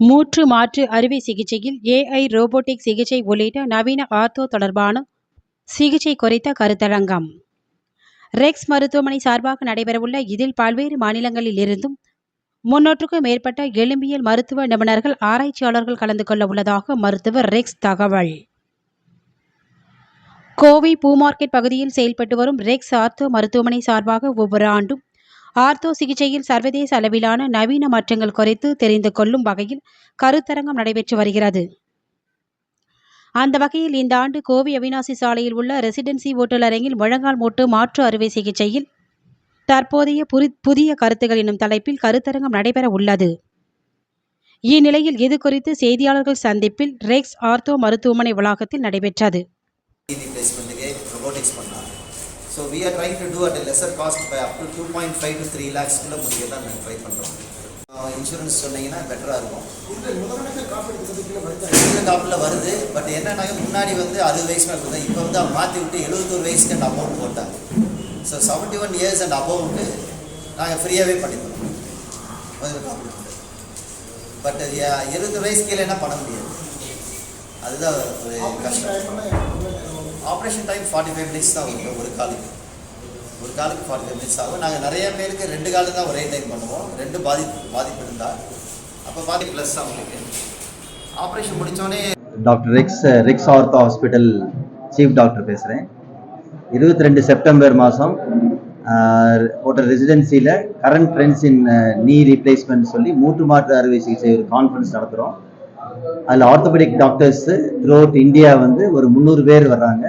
மூற்று மாற்று அறுவை சிகிச்சையில் ஏஐ ரோபோட்டிக் சிகிச்சை உள்ளிட்ட நவீன ஆர்த்தோ தொடர்பான சிகிச்சை குறித்த கருத்தரங்கம். ரெக்ஸ் மருத்துவமனை சார்பாக நடைபெறவுள்ள இதில் பல்வேறு மாநிலங்களில் இருந்தும் முன்னூற்றுக்கும் மேற்பட்ட எலும்பியல் மருத்துவ நிபுணர்கள் ஆராய்ச்சியாளர்கள் கலந்து கொள்ள உள்ளதாக மருத்துவர் ரெக்ஸ் தகவல். கோவை பூ மார்க்கெட் பகுதியில் செயல்பட்டு வரும் ரெக்ஸ் ஆர்த்தோ மருத்துவமனை சார்பாக ஒவ்வொரு ஆண்டும் ஆர்த்தோ சிகிச்சையில் சர்வதேச அளவிலான நவீன மாற்றங்கள் குறித்து தெரிந்து கொள்ளும் வகையில் கருத்தரங்கம் நடைபெற்று வருகிறது. அந்த வகையில் இந்த ஆண்டு கோவை அவினாசி சாலையில் உள்ள ரெசிடென்சி ஓட்டல் அரங்கில் முழங்கால் மூட்டு மாற்று அறுவை சிகிச்சையில் தற்போதைய புரி புதிய கருத்துகள் என்னும் தலைப்பில் கருத்தரங்கம் நடைபெற உள்ளது. இந்நிலையில் இது குறித்து செய்தியாளர்கள் சந்திப்பில் ரெக்ஸ் ஆர்த்தோ மருத்துவமனை வளாகத்தில் நடைபெற்றது. So we are trying to do at lesser cost by up to two point five to three லேக்ஸ்க்குள்ளே முடிக்க தான் நாங்கள் ட்ரை பண்ணுறோம் இன்சூரன்ஸ் சொன்னீங்கன்னா பெட்டராக இருக்கும். காப்பில் வருது. பட் என்னன்னாக்க முன்னாடி வந்து அறுபது வயசு மேலே கொடுத்தா இப்போ வந்து அவங்க மாற்றி விட்டு எழுபத்தோரு வயசுக்கு அந்த அமௌண்ட் போட்டாங்க. So seventy one years and about நாங்கள் ஃப்ரீயாகவே காப்பீடு பட் எழுபது வயசு கீழே என்ன பண்ண முடியாது. அதுதான் ஒரு கஷ்டம். Operation time forty five minutes தான் வரும். ஒரு காலுக்கு. ஒரு காலுக்கு ஃபார்ட்டி ஃபைவ் மினிட்ஸ் ஆகும். நாங்கள் நிறைய பேருக்கு ரெண்டு காலு தான் ஒரே டைம் பண்ணுவோம். ரெண்டு பாதிப்பு பாதிப்பு இருந்தால் அப்போ பாதி ப்ளஸ் தான் உங்களுக்கு. ஆப்ரேஷன் முடித்தோடனே டாக்டர் ரிக்ஸ் ரிக்ஸ் ஆர்த்தோ ஹாஸ்பிட்டல் சீஃப் டாக்டர் பேசுகிறேன் இருபத்தி ரெண்டு செப்டம்பர் மாதம் hotel ரெசிடென்சியில் current trends in knee replacement சொல்லி மூட்டு மாற்று அறுவை சிகிச்சை ஒரு கான்ஃபரன்ஸ் நடத்துகிறோம் அதில் orthopaedic doctors through out India வந்து ஒரு முந்நூறு பேர் வர்றாங்க.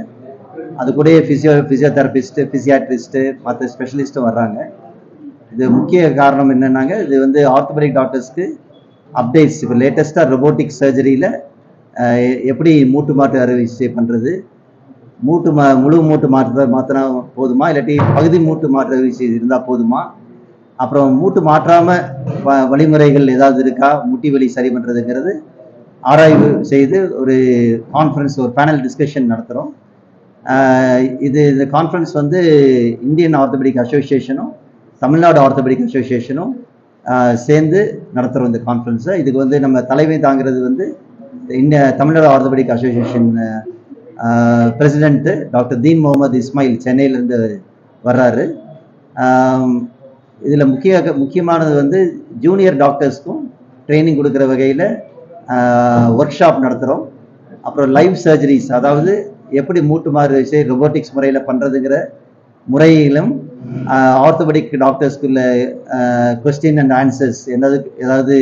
அது கூட ஃபிசியோ ஃபிசியோதெரபிஸ்ட்டு ஃபிசியாட்ரிஸ்ட்டு மற்ற ஸ்பெஷலிஸ்ட்டும் வர்றாங்க. இது முக்கிய காரணம் என்னன்னாங்க இது வந்து ஆர்த்தோபெடிக் டாக்டர்ஸ்க்கு அப்டேட்ஸ் இப்போ லேட்டஸ்ட்டாக ரொபோட்டிக் சர்ஜரியில் எப்படி மூட்டு மாற்று அறுவை சிகிச்சை பண்ணுறது மூட்டு மா முழு மூட்டு மாற்று மாற்றினா போதுமா? இல்லாட்டி பகுதி மூட்டு மாற்று அறுவை சிகிச்சை இருந்தால் போதுமா? அப்புறம் மூட்டு மாற்றாமல் வ வழிமுறைகள் ஏதாவது இருக்கா? முட்டி வலி சரி பண்ணுறதுங்கிறது ஆராய்வு செய்து ஒரு கான்ஃபரன்ஸ் ஒரு பேனல் டிஸ்கஷன் நடத்துகிறோம் இது இந்த கான்ஃபரன்ஸ் வந்து இந்தியன் ஆர்த்தபடிக் அசோசியேஷனும் தமிழ்நாடு ஆர்த்தபடிக் அசோசியேஷனும் சேர்ந்து நடத்துகிறோம் இந்த கான்ஃபரன்ஸை இதுக்கு வந்து நம்ம தலைமை தாங்கிறது வந்து இந்த Tamil Nadu orthopaedic association president doctor Deen Mohammed Ismail சென்னையிலேருந்து வர்றாரு. இதில் முக்கிய முக்கியமானது வந்து ஜூனியர் டாக்டர்ஸ்க்கும் ட்ரைனிங் கொடுக்குற வகையில் ஒர்க் ஷாப் நடத்துகிறோம் அப்புறம் லைவ் சர்ஜரிஸ் அதாவது எப்படி மூட்டு மாறு விஷய ரொபோட்டிக்ஸ் முறையில் பண்ணுறதுங்கிற முறையிலும் ஆர்த்தோபெடிக் டாக்டர்ஸ்க்குள்ள கொஸ்டின் அண்ட் ஆன்சர்ஸ் என்னது ஏதாவது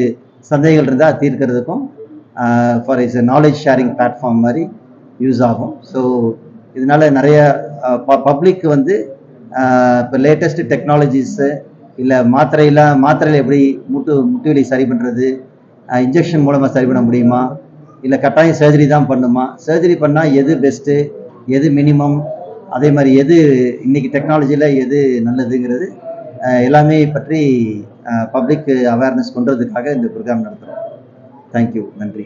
சந்தேகங்கள் இருந்தால் தீர்க்கிறதுக்கும் for its knowledge sharing platform மாதிரி யூஸ் ஆகும். ஸோ இதனால் நிறைய பப்ளிக் வந்து இப்போ லேட்டஸ்ட் டெக்னாலஜிஸு இல்லை மாத்திரையில் மாத்திரையில் எப்படி முட்டு முட்டு வலி சரி பண்ணுறது இன்ஜெக்ஷன் மூலமாக சரி பண்ண முடியுமா இல்லை கட்டாயம் சர்ஜரி தான் பண்ணுமா? சர்ஜரி பண்ணால் எது பெஸ்ட்டு எது மினிமம் அதே மாதிரி எது இன்னைக்கு டெக்னாலஜியில் எது நல்லதுங்கிறது எல்லாமே பற்றி பப்ளிக் அவேர்னஸ் கொண்டுறதுக்காக இந்த ப்ரோக்ராம் நடத்துகிறோம் தேங்க்யூ நன்றி.